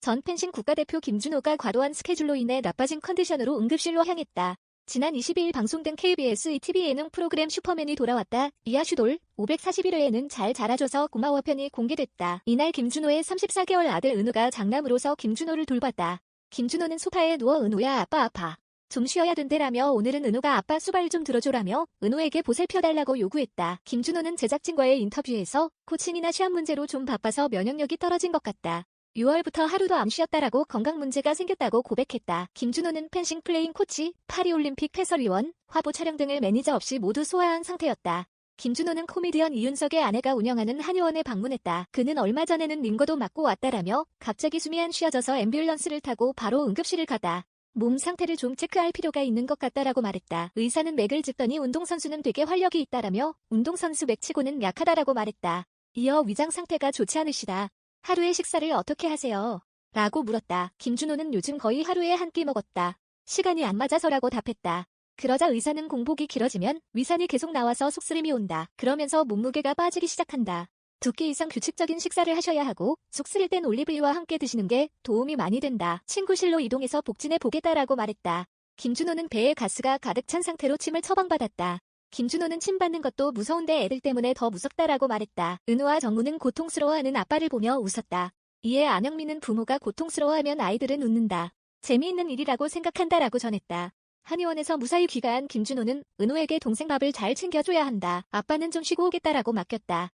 전 펜싱 국가대표 김준호가 과도한 스케줄로 인해 나빠진 컨디션으로 응급실로 향했다. 지난 22일 방송된 KBS ETV 예능 프로그램 슈퍼맨이 돌아왔다. 이하슈돌 541회에는 잘 자라줘서 고마워 편이 공개됐다. 이날 김준호의 34개월 아들 은우가 장남으로서 김준호를 돌봤다. 김준호는 소파에 누워 은우야 아빠 아파. 좀 쉬어야 된대라며 오늘은 은우가 아빠 수발 좀 들어줘라며 은우에게 보살펴달라고 요구했다. 김준호는 제작진과의 인터뷰에서 코칭이나 시험 문제로 좀 바빠서 면역력이 떨어진 것 같다. 6월부터 하루도 안 쉬었다라고 건강 문제가 생겼다고 고백했다. 김준호는 펜싱 플레잉 코치, 파리올림픽 해설위원, 화보 촬영 등을 매니저 없이 모두 소화한 상태였다. 김준호는 코미디언 이윤석의 아내가 운영하는 한의원에 방문했다. 그는 얼마 전에는 링거도 맞고 왔다라며 갑자기 숨이 안 쉬어져서 앰뷸런스를 타고 바로 응급실을 갔다. 몸 상태를 좀 체크할 필요가 있는 것 같다라고 말했다. 의사는 맥을 짚더니 운동선수는 되게 활력이 있다라며 운동선수 맥치고는 약하다라고 말했다. 이어 위장 상태가 좋지 않으시다. 하루에 식사를 어떻게 하세요? 라고 물었다. 김준호는 요즘 거의 하루에 한 끼 먹었다. 시간이 안 맞아서라고 답했다. 그러자 의사는 공복이 길어지면 위산이 계속 나와서 속쓰림이 온다. 그러면서 몸무게가 빠지기 시작한다. 두 끼 이상 규칙적인 식사를 하셔야 하고 속 쓰릴 땐 올리브유와 함께 드시는 게 도움이 많이 된다. 친구실로 이동해서 복진해 보겠다라고 말했다. 김준호는 배에 가스가 가득 찬 상태로 침을 처방받았다. 김준호는 침 받는 것도 무서운데 애들 때문에 더 무섭다라고 말했다. 은우와 정우는 고통스러워하는 아빠를 보며 웃었다. 이에 안영민은 부모가 고통스러워하면 아이들은 웃는다. 재미있는 일이라고 생각한다라고 전했다. 한의원에서 무사히 귀가한 김준호는 은우에게 동생 밥을 잘 챙겨줘야 한다. 아빠는 좀 쉬고 오겠다라고 맡겼다.